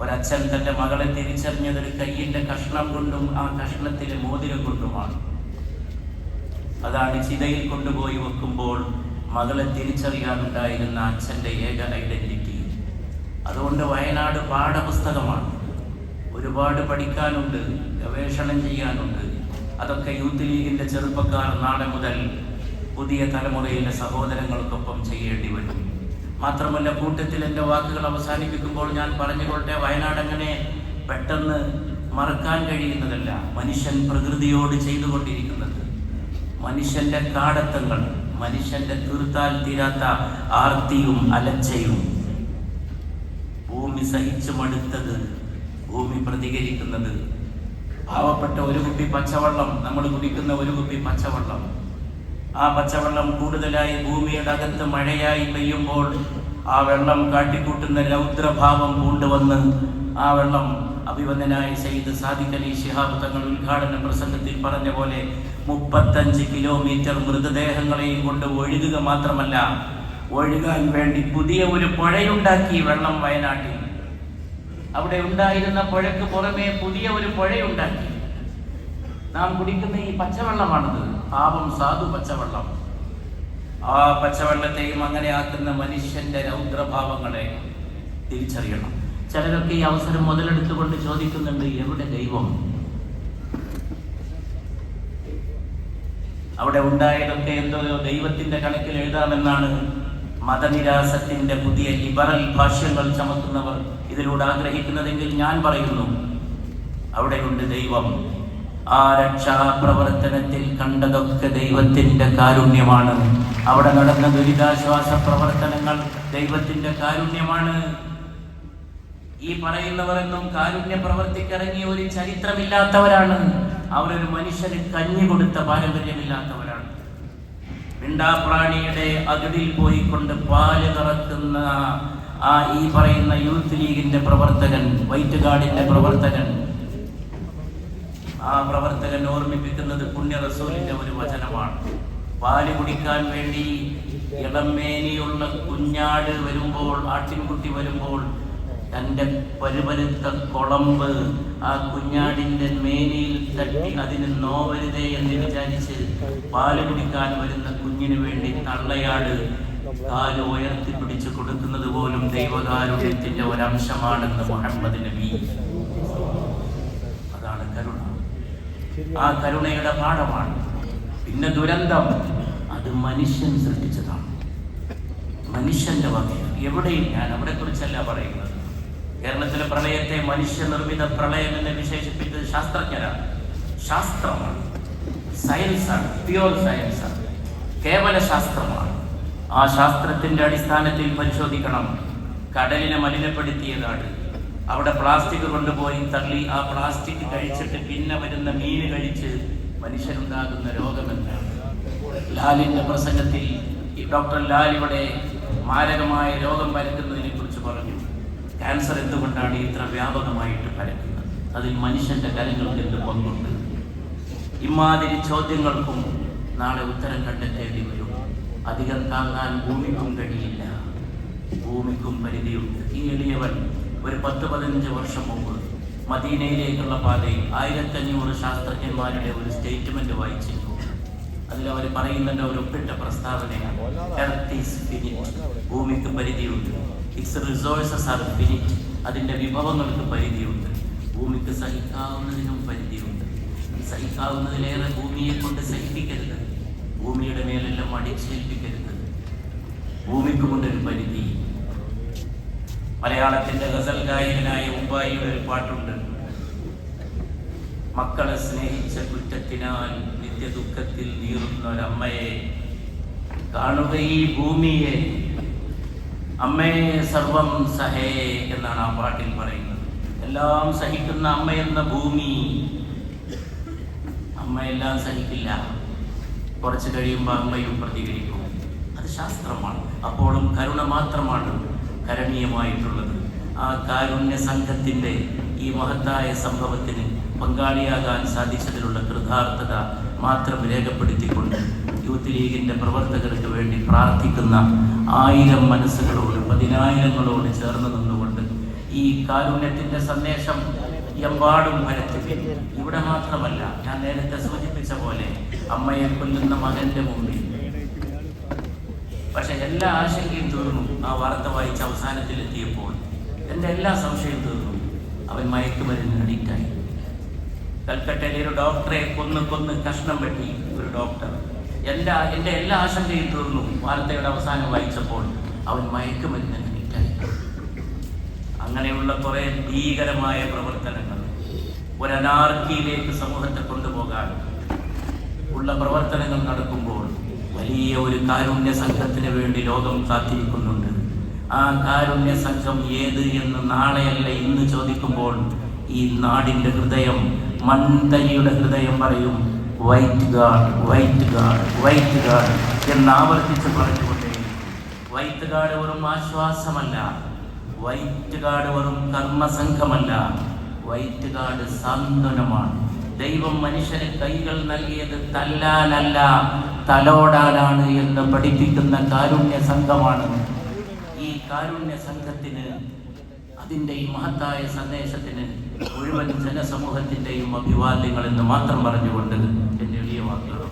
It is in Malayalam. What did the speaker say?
ഒരച്ഛൻ തന്റെ മകളെ തിരിച്ചറിഞ്ഞത് ഒരു കയ്യിന്റെ കഷ്ണം കൊണ്ടും ആ കഷ്ണത്തിലെ മോതിരം കൊണ്ടുമാണ്. അതാണ് ചിതയിൽ കൊണ്ടുപോയി വെക്കുമ്പോൾ മകളെ തിരിച്ചറിയാനുണ്ടായിരുന്ന അച്ഛന്റെ ഏക ഐഡന്റിറ്റി. അതുകൊണ്ട് വയനാട് പാഠപുസ്തകമാണ്. ഒരുപാട് പഠിക്കാനുണ്ട് ഗവേഷണം ചെയ്യാനുണ്ട്. അതൊക്കെ യൂത്ത് ലീഗിന്റെ ചെറുപ്പക്കാർ നാളെ മുതൽ പുതിയ തലമുറയിലെ സഹോദരങ്ങൾക്കൊപ്പം ചെയ്യേണ്ടി വരും. മാത്രമല്ല കൂട്ടത്തിൽ എന്റെ വാക്കുകൾ അവസാനിപ്പിക്കുമ്പോൾ ഞാൻ പറഞ്ഞുകൊള്ളട്ടെ വയനാട് അങ്ങനെ പെട്ടെന്ന് മറക്കാൻ കഴിയുന്നതല്ല മനുഷ്യൻ പ്രകൃതിയോട് ചെയ്തുകൊണ്ടിരിക്കുന്നത്. മനുഷ്യന്റെ കാടത്തങ്ങൾ മനുഷ്യന്റെ തീർത്താൽ തീരാത്ത ആർത്തിയും അലച്ചയും ഭൂമി സഹിച്ചു മടുത്തത് ഭൂമി പ്രതികരിക്കുന്നത്. പാവപ്പെട്ട ഒരു കുപ്പി പച്ചവെള്ളം നമ്മൾ കുടിക്കുന്ന ഒരു കുപ്പി പച്ചവെള്ളം. ആ പച്ചവെള്ളം കൂടുതലായി ഭൂമിയുടെ അകത്ത് മഴയായി പെയ്യുമ്പോൾ ആ വെള്ളം കാട്ടിക്കൂട്ടുന്ന രൗദ്രഭാവം കൊണ്ടുവന്ന് ആ വെള്ളം അഭിവന്ദനായ ചെയ്ത് സാദിഖലി ശിഹാബ് തങ്ങൾ ഉദ്ഘാടന പ്രസംഗത്തിൽ പറഞ്ഞ പോലെ മുപ്പത്തഞ്ച് കിലോമീറ്റർ മൃതദേഹങ്ങളെയും കൊണ്ട് ഒഴുകുക മാത്രമല്ല ഒഴുകാൻ വേണ്ടി പുതിയ ഒരു പുഴയുണ്ടാക്കി വെള്ളം വയനാട്ടിൽ. അവിടെ ഉണ്ടായിരുന്ന പുഴയ്ക്ക് പുറമേ പുതിയ ഒരു പുഴയുണ്ടാക്കി. നാം കുടിക്കുന്ന ഈ പച്ചവെള്ളമാണത്. പാപം സാധു പച്ചവെള്ളം. ആ പച്ചവെള്ളത്തെയും അങ്ങനെ ആക്കുന്ന മനുഷ്യന്റെ രൗദ്രഭാവങ്ങളെ തിരിച്ചറിയണം. ചിലരൊക്കെ ഈ അവസരം മുതലെടുത്തുകൊണ്ട് ചോദിക്കുന്നുണ്ട് എവിടെ ദൈവം? അവിടെ ഉണ്ടായതൊക്കെ എന്തോ ദൈവത്തിന്റെ കണക്കിൽ എഴുതാമെന്നാണ് മതനിരാസത്തിന്റെ പുതിയ ലിബറൽ ഭാഷ്യങ്ങൾ ചമത്തുന്നവർ ഇതിലൂടെ ആഗ്രഹിക്കുന്നതെങ്കിൽ ഞാൻ പറയുന്നു അവിടെയുണ്ട് ദൈവം. ആ രക്ഷാപ്രവർത്തനത്തിൽ കണ്ടതൊക്കെ ദൈവത്തിന്റെ കാരുണ്യമാണ്. അവിടെ നടന്ന ദുരിതാശ്വാസ പ്രവർത്തനങ്ങൾ ദൈവത്തിന്റെ കാരുണ്യമാണ്. ഈ പറയുന്നവരെന്നും കാരുണ്യ പ്രവർത്തിക്കിറങ്ങിയ ഒരു ചരിത്രമില്ലാത്തവരാണ്. അവരൊരു മനുഷ്യന് കഞ്ഞി കൊടുത്ത പാരമ്പര്യമില്ലാത്തവരാണ്. മിണ്ടാപ്രാണിയുടെ അകിടിൽ പോയിക്കൊണ്ട് പാൽ കറക്കുന്ന ആ ഈ പറയുന്ന യൂത്ത് ലീഗിന്റെ പ്രവർത്തകൻ വൈറ്റ് ഗാർഡിന്റെ പ്രവർത്തകൻ ആ പ്രവർത്തകൻ ഓർമ്മിപ്പിക്കുന്നത് പുണ്യ റസൂലിന്റെ ഒരു വചനമാണ്. പാൽ കുടിക്കാൻ വേണ്ടി ഇളമേനിയുള്ള കുഞ്ഞാട് വരുമ്പോൾ ആട്ടിൻകുട്ടി വരുമ്പോൾ തന്റെ പരുപരുത്ത കുളമ്പ് ആ കുഞ്ഞാടിന്റെ മേനിയിൽ തട്ടി അതിന് നോവരുതേ എന്ന് വിചാരിച്ച് പാൽ കുടിക്കാൻ വരുന്ന കുഞ്ഞിന് വേണ്ടി തള്ളയാട് കാൽ ഉയർത്തി പിടിച്ചു കൊടുക്കുന്നത് പോലും ദൈവകാരുണ്യത്തിന്റെ ഒരംശമാണെന്ന് മുഹമ്മദ് നബി അതാണ് കരുണ ആ കരുണയുടെ പാഠമാണ്. പിന്നെ ദുരന്തം അത് മനുഷ്യൻ സൃഷ്ടിച്ചതാണ്. മനുഷ്യന്റെ വകയാണ്. എവിടെയും ഞാൻ അവിടെ കുറിച്ചല്ല പറയുന്നത്. കേരളത്തിലെ പ്രളയത്തെ മനുഷ്യനിർമ്മിത പ്രളയം എന്ന് വിശേഷിപ്പിച്ചത് ശാസ്ത്രജ്ഞരാണ്. ശാസ്ത്രമാണ്. സയൻസാണ്. പ്യുവർ സയൻസാണ്. കേവല ശാസ്ത്രമാണ്. ആ ശാസ്ത്രത്തിന്റെ അടിസ്ഥാനത്തിൽ പരിശോധിക്കണം. കടലിനെ മലിനപ്പെടുത്തിയതാണ്. അവിടെ പ്ലാസ്റ്റിക് കൊണ്ടുപോയി തള്ളി. ആ പ്ലാസ്റ്റിക് കഴിച്ചിട്ട് പിന്നെ വരുന്ന മീൻ കഴിച്ച് മനുഷ്യരുണ്ടാകുന്ന രോഗമെന്താണ്? ലാലിന്റെ പ്രസംഗത്തിൽ ഡോക്ടർ ലാൽ ഇവിടെ മാരകമായ രോഗം പരക്കുന്നതിനെ കുറിച്ച് പറഞ്ഞു. ക്യാൻസർ എന്തുകൊണ്ടാണ് ഇത്ര വ്യാപകമായിട്ട് പരക്കുന്നത്? അതിൽ മനുഷ്യന്റെ കരങ്ങൾക്ക് എന്ത് പങ്കുണ്ട്? ഇമാതിരി ചോദ്യങ്ങൾക്കും നാളെ ഉത്തരം കണ്ടെത്തേണ്ടി വരും. അധികം താങ്ങാൻ ഭൂമിക്കും കഴിയില്ല. ഭൂമിക്കും പരിധിയുണ്ട്. ഈ എളിയവൻ ഒരു പത്ത് പതിനഞ്ച് വർഷം മുമ്പ് മദീനയിലേക്കുള്ള പാതയിൽ ആയിരത്തഞ്ഞൂറ് ശാസ്ത്രജ്ഞന്മാരുടെ ഒരു സ്റ്റേറ്റ്മെന്റ് വായിച്ചിരുന്നു. അതിൽ അവർ പറയുന്നുണ്ട് ഒരു ഒപ്പിട്ട പ്രസ്താവനയാണ്. ഭൂമിക്ക് പരിധിയുണ്ട്. ഇറ്റ്സ് റിസോഴ്സസ് ആർ ഫിനിറ്റ് അതിന്റെ വിഭവങ്ങൾക്ക് പരിധിയുണ്ട്. ഭൂമിക്ക് സഹിക്കാവുന്നതിനും പരിധിയുണ്ട്. സഹിക്കാവുന്നതിലേറെ ഭൂമിയെ കൊണ്ട് സഹിപ്പിക്കരുത്. ഭൂമിയുടെ മേലെല്ലാം അടിച്ചേൽപ്പിക്കരുത്. ഭൂമിക്ക് കൊണ്ടൊരു പരിധി മലയാളത്തിന്റെ ഗസൽ ഗായകനായ ഉമ്പായിയുടെ ഒരു പാട്ടുണ്ട്. മക്കളെ സ്നേഹിച്ച കുറ്റത്തിനാൽ നിത്യദുഃഖത്തിൽ നീറുന്ന ഒരമ്മയെ കാണുക ഈ ഭൂമിയെ. അമ്മയെ സർവം സഹേ എന്നാണ് ആ പാട്ടിൽ പറയുന്നത്. എല്ലാം സഹിക്കുന്ന അമ്മയെന്ന ഭൂമി. അമ്മയെല്ലാം സഹിക്കില്ല. കുറച്ച് കഴിയുമ്പോൾ അമ്മയും പ്രതികരിക്കും. അത് ശാസ്ത്രമാണ്. അപ്പോഴും കരുണ മാത്രമാണ്. കരണീയമായിട്ടുള്ളത് ആ കാരുണ്യ സംഘത്തിന്റെ ഈ മഹത്തായ സംഭവത്തിന് പങ്കാളിയാകാൻ സാധിച്ചതിലുള്ള കൃതാർത്ഥത മാത്രം രേഖപ്പെടുത്തിക്കൊണ്ട് യൂത്ത് ലീഗിന്റെ പ്രവർത്തകർക്ക് വേണ്ടി പ്രാർത്ഥിക്കുന്ന ആയിരം മനസ്സുകളോട് പതിനായിരങ്ങളോട് ചേർന്ന് നിന്നുകൊണ്ട് ഈ കാരുണ്യത്തിന്റെ സന്ദേശം എമ്പാടും പരത്തുകയും ഇവിടെ മാത്രമല്ല ഞാൻ നേരത്തെ സൂചിപ്പിച്ച പോലെ അമ്മയെ കൊല്ലുന്ന മകന്റെ മുമ്പിൽ. പക്ഷെ എല്ലാ ആശങ്കയും തീർന്നു. ആ വാർത്ത വായിച്ച അവസാനത്തിലെത്തിയപ്പോൾ എന്റെ എല്ലാ സംശയവും തീർന്നു. അവൻ മയക്കുമരുന്ന് അഡിക്റ്റായി. കൽക്കട്ടയിലെ ഒരു ഡോക്ടറെ കൊന്ന് കൊന്ന് കഷ്ണം വെട്ടി ഒരു ഡോക്ടർ. എല്ലാ എന്റെ എല്ലാ ആശങ്കയും തീർന്നു. വാർത്തയുടെ അവസാനം വായിച്ചപ്പോൾ അവൻ മയക്കുമരുന്ന് അഡിക്റ്റായി. അങ്ങനെയുള്ള കുറെ ഭീകരമായ പ്രവർത്തനങ്ങൾ ഒരു അനാർക്കിയിലേക്ക് സമൂഹത്തെ കൊണ്ടുപോകാൻ ഉള്ള പ്രവർത്തനങ്ങൾ നടക്കുമ്പോൾ വലിയ ഒരു കാരുണ്യ സംഘത്തിന് വേണ്ടി ലോകം കാത്തിരിക്കുന്നുണ്ട്. ആ കാരുണ്യ സംഘം ഏത് എന്ന് നാളെയല്ല ഇന്ന് ചോദിക്കുമ്പോൾ ഈ നാടിന്റെ ഹൃദയം മൺതരിയുടെ ഹൃദയം പറയും white guard white guard white guard എന്ന് ആവർത്തിച്ച് പറഞ്ഞുകൊണ്ടേ വൈറ്റ് ഗാർഡ് വെറും ആശ്വാസമല്ല വൈറ്റ് ഗാർഡ് വെറും കർമ്മസംഘമല്ല വൈറ്റ് ഗാർഡ് സാന്ത്വനമാണ്. ദൈവം മനുഷ്യന് കൈകൾ നൽകിയത് തല്ലാനല്ല തലോടാനാണ് എന്ന് പഠിപ്പിക്കുന്ന കാരുണ്യ സംഘമാണ് കാരുണ്യ സംഘത്തിന് അതിന്റെ ഈ മഹത്തായ സന്ദേശത്തിന് മുഴുവൻ ജനസമൂഹത്തിന്റെയും അഭിവാദ്യങ്ങൾ എന്ന് മാത്രം പറഞ്ഞുകൊണ്ട് എന്റെ എളിയ വാക്കുകൾ.